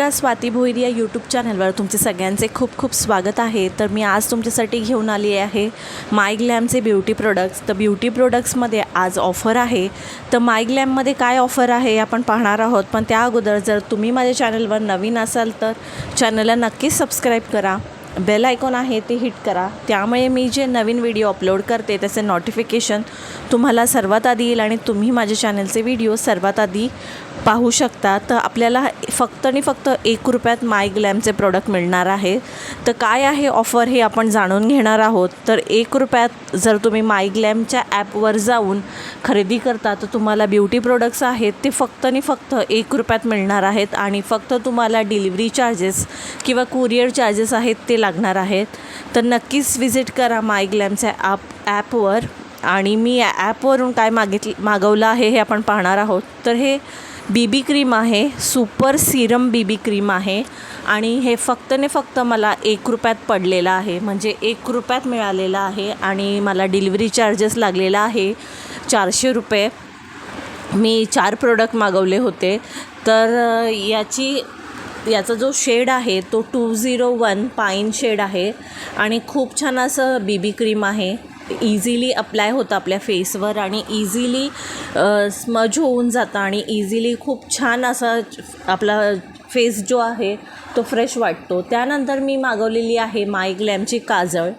नमस्कार स्वाती भोईर या यूट्यूब चॅनलवर तुमचे सगळ्यांचे खूप खूप स्वागत आहे. तर मी आज तुमच्यासाठी घेऊन आली आहे माय ग्लॅमचे ब्युटी प्रोडक्ट्स तर ब्युटी प्रोडक्ट्समध्ये आज ऑफर आहे. तर माय ग्लॅममध्ये काय ऑफर आहे आपण पाहणार आहोत. पण त्या अगोदर जर तुम्ही माझ्या चॅनलवर नवीन असाल तर चॅनलला नक्कीच सबस्क्राईब करा. बेल आयकॉन आहे ते हिट करा. त्यामुळे मी जे नवीन व्हिडिओ अपलोड करते त्याचे नोटिफिकेशन तुम्हाला सर्वात आधी येईल आणि तुम्ही माझ्या चॅनलचे व्हिडिओ सर्वात आधी पाहू शकता. तर आपल्याला फक्त आणि फक्त एक रुपयात माय ग्लॅमचे प्रोडक्ट मिळणार आहे. तर काय आहे ऑफर हे आपण जाणून घेणार आहोत. तर एक रुपयात जर तुम्ही माय ग्लॅमच्या ॲपवर जाऊन खरेदी करता तर तुम्हाला ब्युटी प्रोडक्ट्स आहेत ते फक्त आणि फक्त एक रुपयात मिळणार आहेत आणि फक्त तुम्हाला डिलिव्हरी चार्जेस किंवा कुरिअर चार्जेस आहेत ते लागणार आहेत. तर नक्कीच व्हिजिट करा माय ग्लॅमच्या ॲप ॲपवर आणि मी ॲपवरून काय मागितलं मागवलं आहे हे आपण पाहणार आहोत. तर हे बी बी क्रीम आहे super serum B B cream आहे आणि हे फक्त ने फक्त मला एक रुपयात पडलेलं आहे. म्हणजे एक रुपयात मिळालेलं आहे आणि मला डिलिव्हरी चार्जेस लागलेला आहे चारशे रुपये. मी चार प्रोडक्ट मागवले होते. तर याची याचा जो शेड आहे तो टू झिरो वन पाईन शेड आहे आणि खूप छान असं बी बी क्रीम आहे. इझिली अप्लाय होतं आपल्या फेसवर आणि इझिली स्मज होऊन जातं आणि इझिली खूप छान असा आपला फेस जो आहे तो फ्रेश वाटतो. त्यानंतर मी मागवलेली आहे माय ग्लॅमची काजळ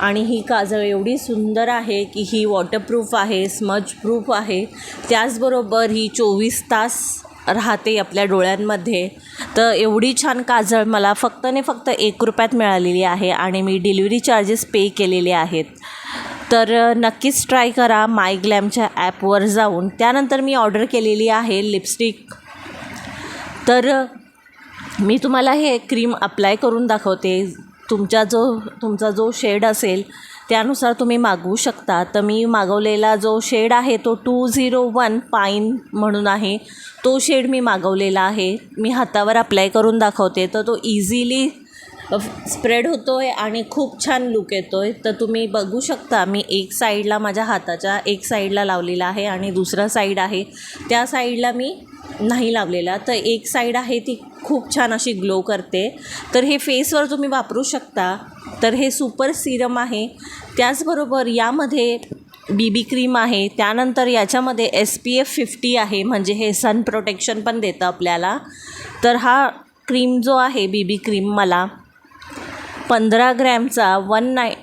आणि ही काजळ एवढी सुंदर आहे की ही वॉटरप्रूफ आहे स्मज प्रूफ आहे. त्याचबरोबर ही चोवीस तास राहते आपल्या डोळ्यांमध्ये. तर एवढी छान काजळ मला फक्त ने फक्त एक रुपयात मिळालेली आहे आणि मी डिलिव्हरी चार्जेस पे केलेले आहेत. तर नक्कीच ट्राय करा माय ग्लॅमच्या ॲपवर जाऊन. त्यानंतर मी ऑर्डर केलेली आहे लिपस्टिक तर मी तुम्हाला हे क्रीम अप्लाय करून दाखवते. तुमचा जो तुमचा जो शेड असेल त्यानुसार तुम्ही मागवू शकता. तर मी मागवलेला जो शेड आहे तो टू झिरो वन पाईन म्हणून आहे. तो शेड मी मागवलेला आहे. मी हातावर अप्लाय करून दाखवते. तर तो इझिली स्प्रेड होतो आहे आणि खूप छान लुक येतो आहे तर तुम्ही बघू शकता मी एक साईडला माझ्या हाताच्या एक साईडला लावलेला आहे आणि दुसरा साईड आहे. त्या साईडला मी नाही लावलेला. तर एक साईड आहे ती खूप छान अशी ग्लो करते. तर हे फेसवर तुम्ही वापरू शकता. तर हे सुपर सिरम आहे. त्याचबरोबर यामध्ये बी बी क्रीम आहे. त्यानंतर याच्यामध्ये एस पी एफ फिफ्टी आहे. म्हणजे हे सन प्रोटेक्शन पण देतं आपल्याला. तर हा क्रीम जो आहे बी बी क्रीम मला पंधरा ग्रॅमचा वन नाय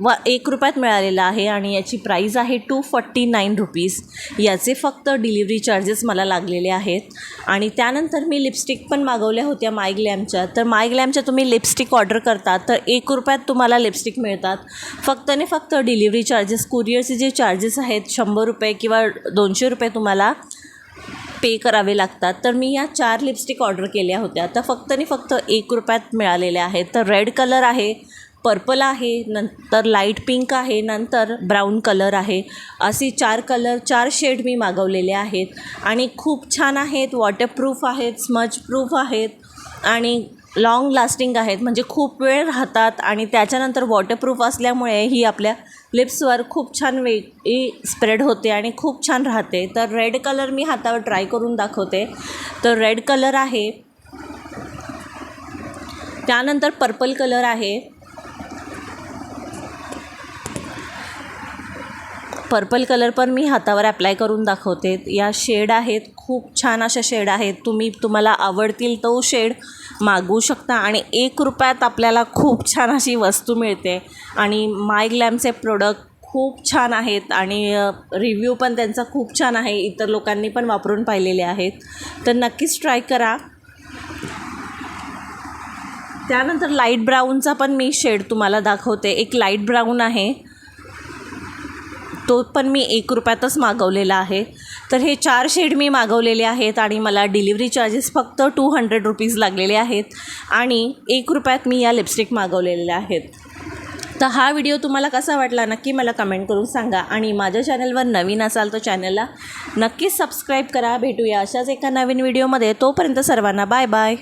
व एक रुपयात मिळालेला आहे आणि याची प्राईज आहे टू फॉर्टी नाईन रुपीज. याचे फक्त डिलिव्हरी चार्जेस मला लागलेले आहेत. आणि त्यानंतर मी लिपस्टिक पण मागवल्या होत्या माय ग्लॅमच्या. तर माय ग्लॅमच्या तुम्ही लिपस्टिक ऑर्डर करता तर एक रुपयात तुम्हाला लिपस्टिक मिळतात. फक्त आणि फक्त डिलिव्हरी चार्जेस कुरिअरचे जे चार्जेस आहेत शंभर रुपये किंवा दोनशे रुपये तुम्हाला पे करावे लागतात. तर मी या चार लिपस्टिक ऑर्डर केल्या होत्या. तर फक्त आणि फक्त एक रुपयात मिळालेल्या आहेत. तर रेड कलर आहे पर्पल आहे नंतर लाइट पिंक आहे नंतर ब्राऊन कलर आहे. असे चार कलर चार शेड मी मागवलेले आहेत. आणि खूप छान आहेत. वॉटरप्रूफ आहेत स्मज प्रूफ आहेत. आणि लाँग लास्टिंग आहेत म्हणजे खूप वेळ राहतात आणि त्याच्यानंतर वॉटरप्रूफ असल्यामुळे ही आपल्या लिप्सवर खूप छान वेगळी स्प्रेड होते आणि खूप छान राहते. तर रेड कलर मी हातावर ट्राय करून दाखवते. तर रेड कलर आहे. त्यानंतर पर्पल कलर आहे. पर्पल कलर पण मी हातावर अप्लाय करून दाखवते. या शेड आहेत खूप छान अशा शेड आहेत. तुम्ही तुम्हाला आवडतील तो शेड मागवू शकता आणि एक रुपयात आपल्याला खूप छान अशी वस्तू मिळते. आणि माय ग्लॅमचे प्रोडक्ट खूप छान आहेत आणि रिव्ह्यू पण त्यांचा खूप छान आहे. इतर लोकांनी पण वापरून पाहिलेले आहेत. तर नक्कीच ट्राय करा. त्यानंतर लाइट ब्राऊनचा पण मी शेड तुम्हाला दाखवते. एक लाइट ब्राऊन आहे. तो पण मी एक रुपयातच मागवलेला आहे. तर हे चार शेड मी मागवलेले आहेत आणि मला डिलिव्हरी चार्जेस फक्त टू हंड्रेड रुपीज लागलेले आहेत आणि एक रुपयात मी या लिपस्टिक मागवलेल्या आहेत. तर हा व्हिडिओ तुम्हाला कसा वाटला नक्की मला कमेंट करून सांगा आणि माझ्या चॅनलवर नवीन असाल तर चॅनलला नक्कीच सबस्क्राईब करा. भेटूया अशाच एका नवीन व्हिडिओमध्ये तोपर्यंत सर्वांना बाय बाय